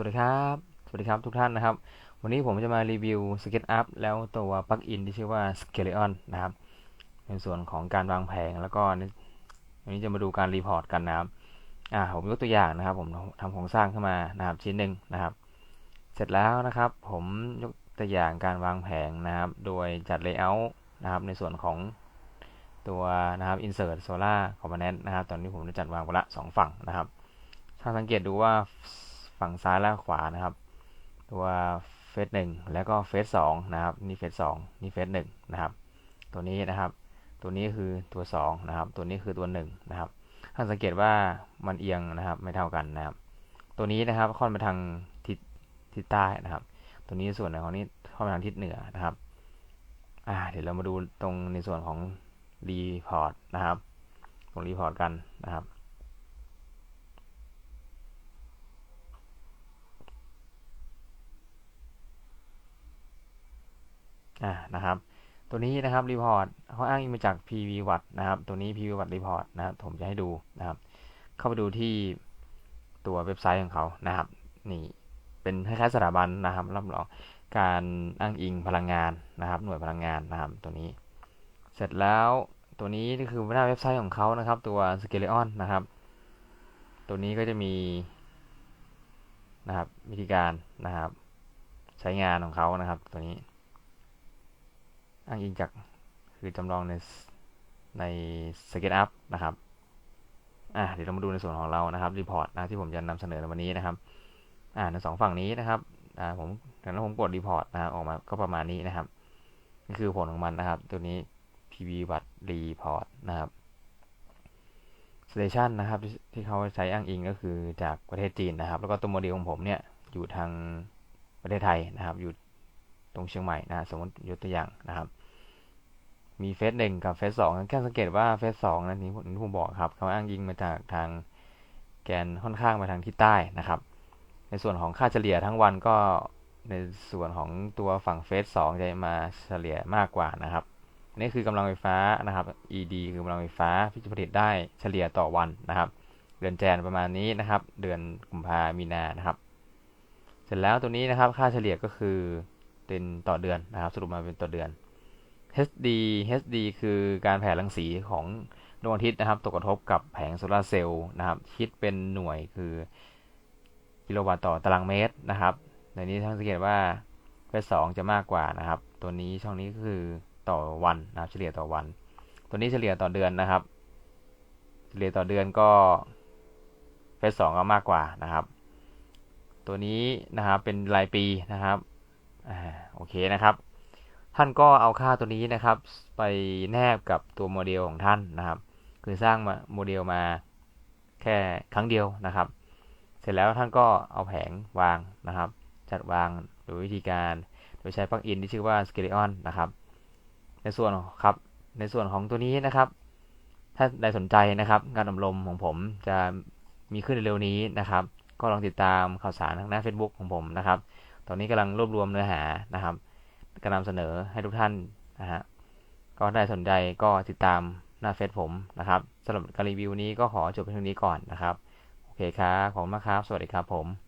วัสดีครับ สวัสดีครับทุกท่านนะครับ วันนี้ผมจะมารีวิว SketchUp แล้วตัวปลั๊กอินที่ชื่อว่า Skeleton นะครับ ในส่วนของการวางแผงแล้วก็วันนี้จะมาดูการรีพอร์ตกันนะครับ อ่าผมยกตัวอย่างนะครับ ผมทำโครงสร้างขึ้นมานะครับชิ้นหนึ่งนะครับ เสร็จแล้วนะครับ ผมยกตัวอย่างการวางแผงนะครับ โดยจัด Layout นะครับ ในส่วนของตัวนะครับ Insert Solar Component นะครับ ตอนนี้ผมได้จัดวางไปละสองฝั่งนะครับ ถ้าสังเกตดูว่า ฝั่งซ้ายและขวานะครับ ตัวเฟสหนึ่งแล้วก็เฟสสองนะครับนี่เฟสสองนี่เฟสหนึ่งนะครับ ตัวนี้นะครับ ตัวนี้คือตัวสองนะครับ ตัวนี้คือตัวหนึ่งนะครับ ถ้าสังเกตว่ามันเอียงนะครับไม่เท่ากันนะครับ ตัวนี้นะครับค่อนไปทางทิศทิศใต้นะครับ ตัวนี้ส่วนของนี้ค่อนไปทางทิศเหนือนะครับอ่าเดี๋ยวเรามาดูตรงในส่วนของรีพอร์ตนะครับ ตรงรีพอร์ตกันนะครับ อ่านะครับ ตัวนี้นะครับรีพอร์ตเขาอ้างอิงมาจาก PV วัตนะครับ ตัวนี้ PV วัตรีพอร์ตนะครับผมจะให้ดูนะครับ เข้าไปดูที่ตัวเว็บไซต์ของเขานะครับ นี่เป็นคล้ายๆสถาบันนะครับรับรองการอ้างอิงพลังงานนะครับ หน่วยพลังงานนะครับ ตัวนี้ เสร็จแล้วตัวนี้ก็คือหน้าเว็บไซต์ของเขานะครับ ตัว s k e l e o n นะครับ ตัวนี้ก็จะมีนะครับวิธีการนะครับ ใช้งานของเขานะครับ ตัวนี้ อ้างอิงจากคือจำลองในใน SketchUp นะครับอ่าเดี๋ยวเรามาดูในส่วนของเรานะครับรีพอร์ตนะที่ผมจะนำเสนอในวันนี้นะครับอ่าในสองฝั่งนี้นะครับอ่าผมแต่แล้วผมกดรีพอร์ตนะออกมาก็ประมาณนี้นะครับนี่คือผลของมันนะครับ ตัวนี้ PV วัตรีพอร์ตนะครับ Station นะครับทที่เขาใช้อ้างอิงก็คือจากประเทศจีนนะครับ แล้วก็ตัวโมเดลของผมเนี่ยอยู่ทางประเทศไทยนะครับ อยู่ตรงเชียงใหม่นะสมมติยกตัวอย่างนะครับ มีเฟสหนึ่งกับเฟสสองแค่สังเกตว่าเฟสสองนั้นนี้ที่ผมบอกครับเขาอ้างอิงมาจากทางแกนค่อนข้างมาทางทิศใต้นะครับ ในส่วนของค่าเฉลี่ยทั้งวันก็ในส่วนของตัวฝั่งเฟสสองจะมาเฉลี่ยมากกว่านะครับนี่คือกำลังไฟฟ้านะครับ ED คือกำลังไฟฟ้าที่จะผลิตได้เฉลี่ยต่อวันนะครับ เดือนแจนประมาณนี้นะครับ เดือนกุมภามีนานะครับ เสร็จแล้วตัวนี้นะครับค่าเฉลี่ยก็คือเป็นต่อเดือนนะครับ สรุปมาเป็นต่อเดือน HD HD คือการแผ่รังสีของดวงอาทิตย์นะครับ ตกกระทบกับแผงโซลาร์เซลล์นะครับ คิดเป็นหน่วยคือกิโลวัตต์ต่อตารางเมตรนะครับ ในนี้ท่านสังเกตว่าเฟสสองจะมากกว่านะครับ ตัวนี้ช่องนี้ก็คือต่อวันนะครับเฉลี่ยต่อวัน ตัวนี้เฉลี่ยต่อเดือนนะครับ เฉลี่ยต่อเดือนก็เฟสสองก็มากกว่านะครับ ตัวนี้นะครับเป็นรายปีนะครับอ่าโอเคนะครับ ท่านก็เอาค่าตัวนี้นะครับ ไปแนบกับตัวโมเดลของท่านนะครับ คือสร้างมาโมเดลมาแค่ครั้งเดียวนะครับ เสร็จแล้วท่านก็เอาแผงวางนะครับ จัดวางโดยวิธีการโดยใช้ปลั๊กอินที่ชื่อว่า Skeleton นะครับ ในส่วนครับ ในส่วนของตัวนี้นะครับ ถ้าได้สนใจนะครับการอบรมของผมจะมีขึ้นเร็วนี้นะครับ ก็ลองติดตามข่าวสารทางหน้า Facebook ของผมนะครับ ตอนนี้กำลังรวบรวมเนื้อหานะครับ กำลังเสนอให้ทุกท่านนะฮะก็ได้สนใจก็ติดตามหน้าเฟซผมนะครับสำหรับการรีวิวนี้ก็ขอจบเพียงเท่านี้ก่อนนะครับ โอเคครับ ขอบคุณมากครับ สวัสดีครับผม